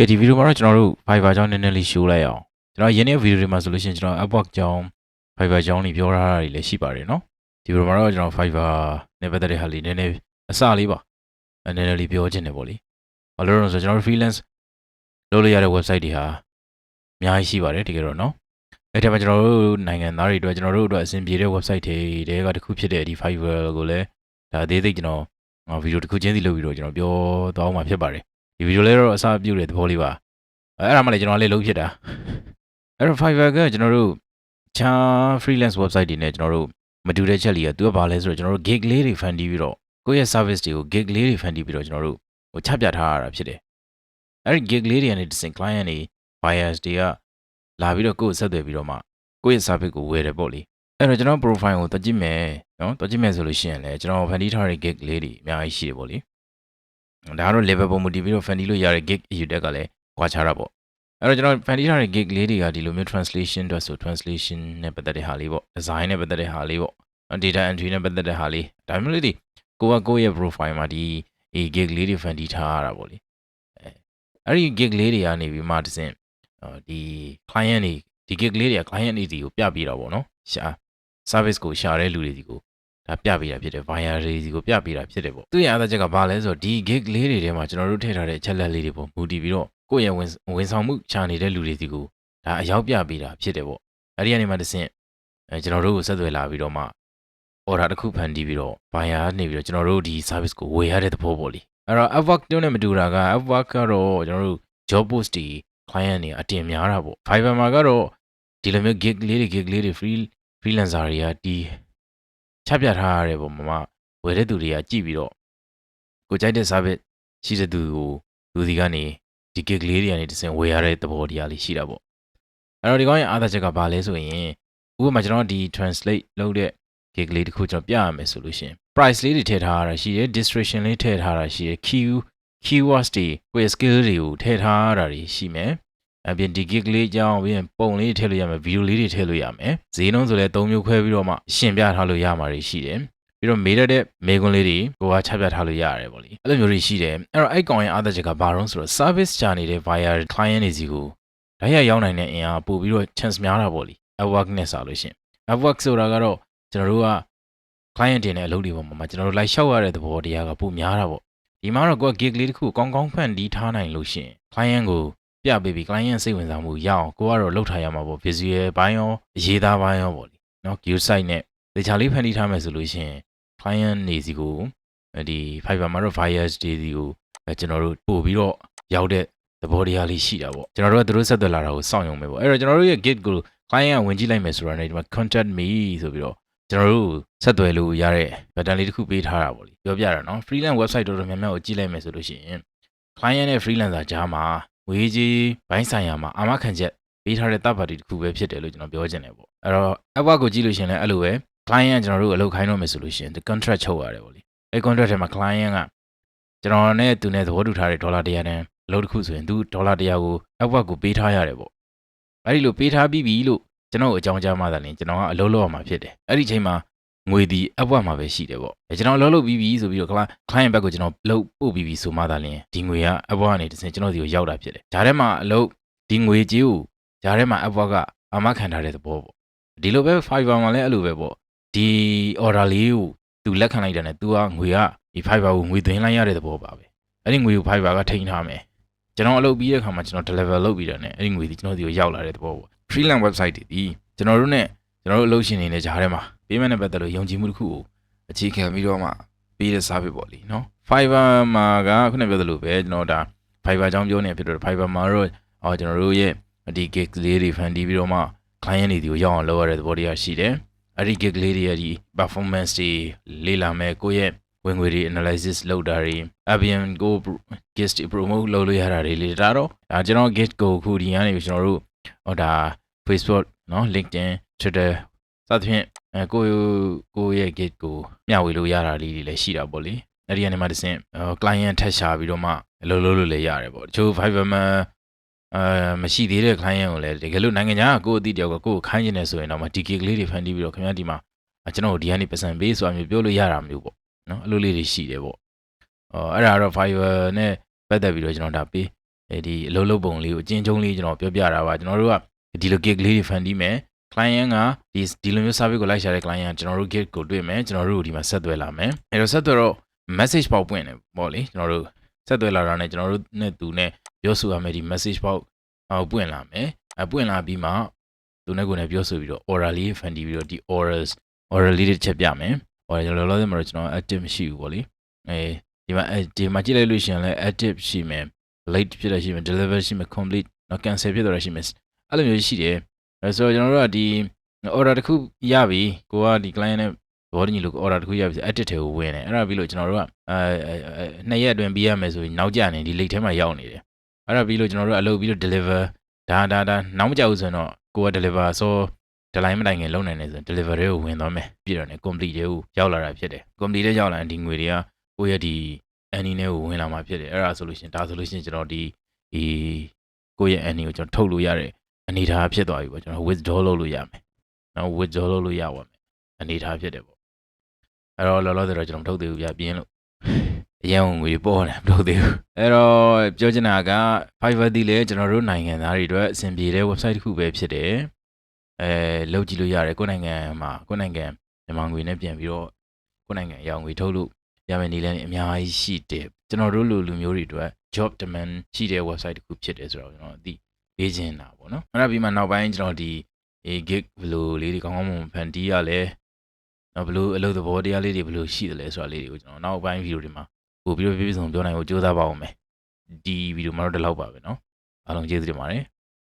ကဲဒီဗီဒီယိုမှာတော့ကျွန်တော်တို့ Fiverr ကြောင်းနည်းနည်းလေးရှိုးလိုက်အောင်ကျွန်တော်ရင်းတဲ့ဗီဒီယိုတွေမှာဆိုလို့ရှိရင်ကျွန်တော် Upwork ကြောင်း Fiverr ကြောင်းတွေပြောထားတာတွေလည်းရှိပါတယ်နော်ဒီဗီဒီယိုမှာတော့ကျွန်တော် Fiverr နဲ့ပတ်သက်တဲ့ဟာလေးနည်းနည်းအစလေးပါနည်းနည်းလေးပြောချင်တယ်ပေါ့လေဘာလို့လဲဆိုတော့ကျွန်တော်တို့ freelance လုပ်လို့ရတဲ့ website တွေဟာအများကြီးရှိပါတယ်တကယ်တော့နော်အဲ့ဒီမှာကျွန်တော်တို့နိုင်ငံသားတွေအတွက်ကျွန်တော်တို့အတွက်အဆင်ပြေတဲ့ website တွေတဲကတစ်ခုဖြစ်တဲ့ဒီ Fiverr ကိုလည်းဒါအသေးစိတ်ကျွန်တော်ဗီဒီယိုတစ်ခုချင်းစီလုပ်ပြီးတော့ကျွန်တော်ပြောသွားမှာဖြစ်ပါတယ် ဒီဗီဒီယိုလေးတော့အစားပြုတဲ့သဘောလေးပါအဲ့ဒါမှလည်းကျွန်တော်လေးလုံးဖြစ်တာအဲ့တော့ Fiverr ကကျွန်တော်တို့ချာ freelance website တွေနဲ့ကျွန်တော်တို့မတူတဲ့ချက်လေးကသူကဘာလဲဆိုတော့ကျွန်တော်တို့ gig လေးတွေ fan တီးပြီးတော့ကိုယ့်ရဲ့ service တွေကို gig လေးတွေ fan တီးပြီးတော့ကျွန်တော်တို့ဟိုချပြထားရတာဖြစ်တယ်အဲ့ဒီ gig လေးတွေကနေတစ်စင် client တွေ buyers တွေကလာပြီးတော့ကိုယ့်ကိုဆက်သွယ်ပြီးတော့မှကိုယ့်ရဲ့ service ကိုဝယ်တယ်ပေါ့လေအဲ့တော့ကျွန်တော် profile ကိုတွကြည့်မယ်နော်တွကြည့်မယ်ဆိုလို့ရှိရင်လည်းကျွန်တော် fan တီးထားတဲ့ gig လေးတွေအများကြီးရှိတယ်ပေါ့လေ ဒါကတော့ level ပုံမူတည်ပြီးတော့ fan တီးလို့ရတဲ့ gig အယူတက်ကလည်းကွာခြားတာပေါ့အဲ့တော့ကျွန်တော် fan တီးထားတဲ့ gig လေးတွေကဒီလိုမျိုး translation အတွက်ဆို translation နဲ့ပတ်သက်တဲ့ဟာလေးပေါ့ design နဲ့ပတ်သက်တဲ့ဟာလေးပေါ့ data entry နဲ့ပတ်သက်တဲ့ဟာလေးဒါမျိုးလေးတွေကိုကကိုယ့်ရဲ့ profile မှာဒီဒီ gig လေးတွေ fan တီးထားရတာပေါ့လေအဲအဲ့ဒီ gig လေးတွေကနေပြီးမှတစ်စင်ဒီ client တွေဒီ gig လေးတွေက client တွေစီကိုပြပေးတာပေါ့နော်ရှာ service ကိုရှာတဲ့လူတွေစီကို ဒါပြပေးတာဖြစ်တယ် buyer တွေစီကိုပြပေးတာဖြစ်တယ်ပေါ့သူ့ရဲ့အားသာချက်ကဘာလဲဆိုတော့ဒီ gig လေးတွေထဲမှာကျွန်တော်တို့ထည့်ထားတဲ့အချက်လက်လေးတွေပေါ့မူတည်ပြီးတော့ကိုယ့်ရဲ့ဝန်ဝန်ဆောင်မှုရှာနေတဲ့လူတွေစီကိုဒါအရောက်ပြပေးတာဖြစ်တယ်ပေါ့အဲ့ဒီကနေမှတစ်ဆင့်အဲကျွန်တော်တို့ကိုဆက်သွယ်လာပြီးတော့မှ order တစ်ခုဖန်တီးပြီးတော့ buyer ကနေပြီးတော့ကျွန်တော်တို့ဒီ service ကိုဝယ်ရတဲ့သဘောပေါ့လေအဲ့တော့ Upwork တို့နဲ့မတူတာက Upwork ကတော့ကျွန်တော်တို့ job post တွေ client တွေအတင်များတာပေါ့ Fiverr မှာကတော့ဒီလိုမျိုး gig လေးတွေ gig လေးတွေ free freelancer တွေကဒီ ချပြထားရတဲ့ပုံမှာဝယ်တဲ့သူတွေကကြည့်ပြီးတော့ကိုကြိုက်တဲ့ service ရှိတဲ့သူကိုလူဒီကနေဒီ gig လေးတွေကနေတစ်ဆင့်ဝယ်ရတဲ့သဘောတရားလေးရှိတာပေါ့အဲ့တော့ဒီကောင်းရဲ့အားသာချက်ကဘာလဲဆိုရင်ဥပမာကျွန်တော်ဒီ translate လုပ်တဲ့ gig လေးတစ်ခုကျွန်တော်ပြရမယ်ဆိုလို့ရှိရင် price လေးတွေထည့်ထားရတာရှိတယ် description လေးထည့်ထားတာရှိတယ် key keywords တွေကိုယ့် skill တွေကိုထည့်ထားတာတွေရှိမယ် အပြင်ဒီ gig လေးကြောင်းပြီးရင်ပုံလေးထည့်လို့ရမယ်ဗီဒီယိုလေးတွေထည့်လို့ရမယ်ဈေးနှုန်းဆိုလည်း၃မျိုးခွဲပြီးတော့မှရှင်းပြထားလို့ရမှာတွေရှိတယ်ပြီးတော့မေးတတ်တဲ့မေးခွန်းလေးတွေကိုကချပြထားလို့ရတယ်ပေါ့လေအဲ့လိုမျိုးတွေရှိတယ်အဲ့တော့အဲ့ကောင်ရဲ့အားသာချက်ကဘာလို့ဆိုတော့ service ချနေတဲ့ buyer client တွေစီကိုဓာတ်ရိုက်ရောက်နိုင်တဲ့အင်အားပို့ပြီးတော့ chance များတာပေါ့လေ Upwork နဲ့ဆိုလို့ရှိရင် Upwork ဆိုတာကတော့ကျွန်တော်တို့က client တင်တဲ့အလုပ်တွေပေါ်မှာကျွန်တော်တို့လိုက်လျှောက်ရတဲ့သဘောတရားကပိုများတာပေါ့ဒီမှာတော့ကိုက gig လေးတစ်ခုကောင်းကောင်းဖန်တီးထားနိုင်လို့ရှိရင် client ကို ပြပေးပြီး client စိတ်ဝင်စားမှုရအောင်ကိုကတော့လှုပ်ထားရမှာပေါ့ visual ဘိုင်းရောအရေးသားဘိုင်းရောပေါ့လေနော် view site နဲ့တခြားလေးဖန်တီးထားမယ်ဆိုလို့ရှိရင် client နေစီကိုဒီ Fiverr မှာတော့ buyers တွေစီကိုကျွန်တော်တို့ပို့ပြီးတော့ရောက်တဲ့သဘောတရားလေးရှိတာပေါ့ကျွန်တော်တို့ကသူတို့ဆက်သွယ်လာတာကိုစောင့်ရုံပဲပေါ့အဲ့တော့ကျွန်တော်တို့ရဲ့ gig ကို client ကဝင်ကြည့်လိုက်မယ်ဆိုတာနဲ့ဒီမှာ contact me ဆိုပြီးတော့ကျွန်တော်တို့ဆက်သွယ်လို့ရတဲ့ button လေးတစ်ခုပေးထားတာပေါ့လေပြောပြတာနော် freelance website တော်တော်များများကိုကြည့်လိုက်မယ်ဆိုလို့ရှိရင် client နဲ့ freelancer ကြားမှာ ငွေကြီးဘိုင်းဆိုင်ရာမှာအာမခံချက်ပေးထားတဲ့တပ်ပါတီတစ်ခုပဲဖြစ်တယ်လို့ကျွန်တော်ပြောချင်တယ်ပေါ့အဲ့တော့ Upwork ကိုကြည့်လို့ရှိရင်လည်းအဲ့လိုပဲ client ကကျွန်တော်တို့အလုပ်ခိုင်းတော့မယ်ဆိုလို့ရှိရင် contract ချုပ်ရတယ်ပေါ့လေအဲ့ contract ထဲမှာ client ကကျွန်တော်နဲ့သူနဲ့သဘောတူထားတဲ့ဒေါ်လာ100တန်အလုပ်တစ်ခုဆိုရင်သူဒေါ်လာ100ကို Upwork ကိုပေးထားရတယ်ပေါ့အဲ့ဒီလိုပေးထားပြီးပြီလို့ကျွန်တော်အကြောင်းကြားမှသာလျှင်ကျွန်တော်ကအလုပ်လုပ်ရမှာဖြစ်တယ်အဲ့ဒီချိန်မှာ ငွေဒီ Upwork မှာပဲရှိတယ်ပေါ့ကျွန်တော်အလုပ်လုပ်ပြီးပြီဆိုပြီးတော့ client ဘက်ကိုကျွန်တော်လုပ်ပို့ပြီးပြီဆိုမှသာလျှင်ဒီငွေက Upwork ကနေတစ်ဆင့်ကျွန်တော်ဒီကိုရောက်တာဖြစ်တယ်ဒါထဲမှာအလုပ်ဒီငွေကြေးကိုဒါထဲမှာ Upwork ကအာမခံထားတဲ့သဘောပေါ့ဒီလိုပဲ Fiverr မှာလည်းအဲ့လိုပဲပေါ့ဒီ order လေးကိုသူလက်ခံလိုက်တယ်နဲ့ तू ကငွေကဒီ Fiverr ကိုငွေသွင်းလိုက်ရတဲ့သဘောပါပဲအဲ့ဒီငွေကို Fiverr ကထိန်းထားမယ်ကျွန်တော်အလုပ်ပြီးတဲ့အခါမှာကျွန်တော် deliver လုပ်ပြီးတယ်နဲ့အဲ့ဒီငွေဒီကျွန်တော်ဒီကိုရောက်လာတဲ့သဘောပေါ့ freelance website တွေဒီကျွန်တော်တို့ ਨੇ ကျွန်တော်တို့အလုပ်ရှင်တွေနဲ့ကြားထဲမှာ ပေးမဲ့နဲ့ပတ်သက်လို့ယုံကြည်မှုတစ်ခုကိုအခြေခံပြီးတော့မှပေးတဲ့ service ပေါ့လीနော် Fiverr မှာကခုနပြောသလိုပဲကျွန်တော်ဒါ Fiverr အကြောင်းပြောနေဖြစ်တော့ Fiverr မှာတော့အော်ကျွန်တော်တို့ရဲ့ဒီ gig လေးတွေဖန်တီးပြီးတော့မှ client တွေဒီကိုရောက်အောင်လုပ်ရတဲ့သဘောတရားရှိတယ်အဲ့ဒီ gig လေးတွေရဲ့ဒီ performance တွေလေ့လာမယ်ကိုယ့်ရဲ့ဝင်ငွေတွေ analysis လုပ်တာတွေ ABM ကို guest တွေ promote လုပ်လို့ရတာတွေလေဒါတော့ဒါကျွန်တော် guest ကိုခုဒီကနေကျွန်တော်တို့ဟောဒါ Facebook เนาะ LinkedIn Twitter စသဖြင့် အဲကိုကိုရဲ့ gate ကိုမျှဝေလို့ရတာလေးတွေလည်းရှိတာပေါ့လေအဲ့ဒီကနေမှတစ်ဆင့် client ထက်ရှာပြီးတော့မှအလုပ်လုပ်လို့လည်းရတယ်ပေါ့တချို့ Fiverr မှာအဲမရှိသေးတဲ့ client ကိုလည်းတကယ်လို့နိုင်ငံခြားကကိုယ့်အသည့်တယောက်ကကိုယ့်ကိုခိုင်းနေတယ်ဆိုရင်တော့မဒီ gate လေးတွေဖန်တီးပြီးတော့ခင်ဗျားဒီမှာကျွန်တော်တို့ဒီကနေပတ်စံပေးဆိုတာမျိုးပြောလို့ရတာမျိုးပေါ့နော်အဲ့လိုလေးတွေရှိတယ်ပေါ့အော်အဲ့ဒါတော့ Fiverr နဲ့ပတ်သက်ပြီးတော့ကျွန်တော်ဒါပေးအဲဒီအလုပ်လုပ်ပုံလေးကိုအချင်းချင်းလေးကျွန်တော်ပြောပြတာပါကျွန်တော်တို့ကဒီလို gig လေးတွေဖန်တီးမယ် client ကဒီဒီလိုမျိုး service ကိုလိုက်ရှာတဲ့ client ကကျွန်တော်တို့ gig ကိုတွေ့မယ်ကျွန်တော်တို့ဒီမှာဆက်သွယ်လာမယ်အဲတော့ဆက်သွယ်တော့ message ပေါက်ပွင့်တယ်ပေါ့လေကျွန်တော်တို့ဆက်သွယ်လာတာနဲ့ကျွန်တော်တို့နဲ့သူနဲ့ပြောဆိုရမယ်ဒီ message ပေါက်အောက်ပွင့်လာမယ်အပွင့်လာပြီးမှသူနဲ့ကိုယ်နဲ့ပြောဆိုပြီးတော့ order လေးဖန်တီးပြီးတော့ဒီ orders order လေးတစ်ချက်ပြမယ် order ကျွန်တော်လောလောဆယ်မှာတော့ကျွန်တော် active မရှိဘူးပေါ့လေအဲဒီမှာဒီမှာကြည့်လိုက်လို့ရှိရင်လည်း active ရှိမယ် late ဖြစ်တယ်ရှိမယ် deliver ရှိမယ် complete နော် cancel ဖြစ်တော့ရှိမယ်အဲ့လိုမျိုးရှိတယ် အဲဆိုတော့ကျွန်တော်တို့ကဒီ order တစ်ခုရပြီကိုကဒီ client နဲ့ဘောညီလို့ order တစ်ခုရပြီဆို edit ထဲကိုဝင်တယ်အဲ့ဒါပြီးလို့ကျွန်တော်တို့ကအဲနှစ်ရက်အတွင်းပြီးရမယ်ဆိုရင်နောက်ကျနေဒီ late ထဲမှာရောက်နေတယ်အဲ့ဒါပြီးလို့ကျွန်တော်တို့အလုပ်ပြီးလို့ deliver ဒါဒါဒါနောက်မကြဘူးဆိုရင်တော့ကိုက deliver ဆိုဒီလိုင်းမတိုင်ခင်လုံနိုင်နေဆိုရင် deliver တွေကိုဝင်သွားမယ်ပြီးတော့ね complete တွေကိုရောက်လာတာဖြစ်တယ် complete တွေရောက်လာရင်ဒီငွေတွေကကိုရဲ့ဒီ any နဲ့ကိုဝင်လာမှာဖြစ်တယ်အဲ့ဒါဆိုလို့ရှိရင်ဒါဆိုလို့ရှိရင်ကျွန်တော်ဒီဒီကိုယ့်ရဲ့ any ကိုကျွန်တော်ထုတ်လို့ရတဲ့ အနေအထားဖြစ်သွားပြီပေါ့ကျွန်တော် withdraw လုပ်လို့ရမယ်နော် withdraw လုပ်လို့ရပါမယ်အနေအထားဖြစ်တယ်ပေါ့အဲ့တော့လောလောဆယ်တော့ကျွန်တော်မထုတ်သေးဘူးပြပြင်းလို့အရင်ငွေပေါ်တယ်မထုတ်သေးဘူးအဲ့တော့ပြောချင်တာက Fiverr ဒီလေကျွန်တော်တို့နိုင်ငံသားတွေအတွက်အဆင်ပြေတဲ့ website တစ်ခုပဲဖြစ်တယ်အဲလုပ်ကြည့်လို့ရတယ်ကိုယ့်နိုင်ငံမှာကိုယ့်နိုင်ငံမြန်မာငွေနဲ့ပြန်ပြီးတော့ကိုယ့်နိုင်ငံအရောင်ငွေထုတ်လို့ရမယ်နေလဲအများကြီးရှိတယ်ကျွန်တော်တို့လူလူမျိုးတွေအတွက် job demand ရှိတဲ့ website တစ်ခုဖြစ်တယ်ဆိုတော့ကျွန်တော်အသိ ပေးခြင်းတာပေါ့နော်အဲ့ဒါပြီးမှနောက်ပိုင်းကျွန်တော်ဒီအေ gig ဘလိုလေးတွေကောင်းကောင်းမွန်ဖန်တီးရလဲနော်ဘလိုအလုပ်သဘောတရားလေးတွေဘလိုရှိတယ်လဲဆိုတာလေးတွေကိုကျွန်တော်နောက်ပိုင်းဗီဒီယိုတွေမှာပို့ပြီးတော့ပြပြဆုံးပြောနိုင်ဖို့ကြိုးစားပါအောင်မယ်ဒီဗီဒီယိုမှာတော့ဒီလောက်ပါပဲနော်အားလုံးကျေးဇူးတင်ပါတယ်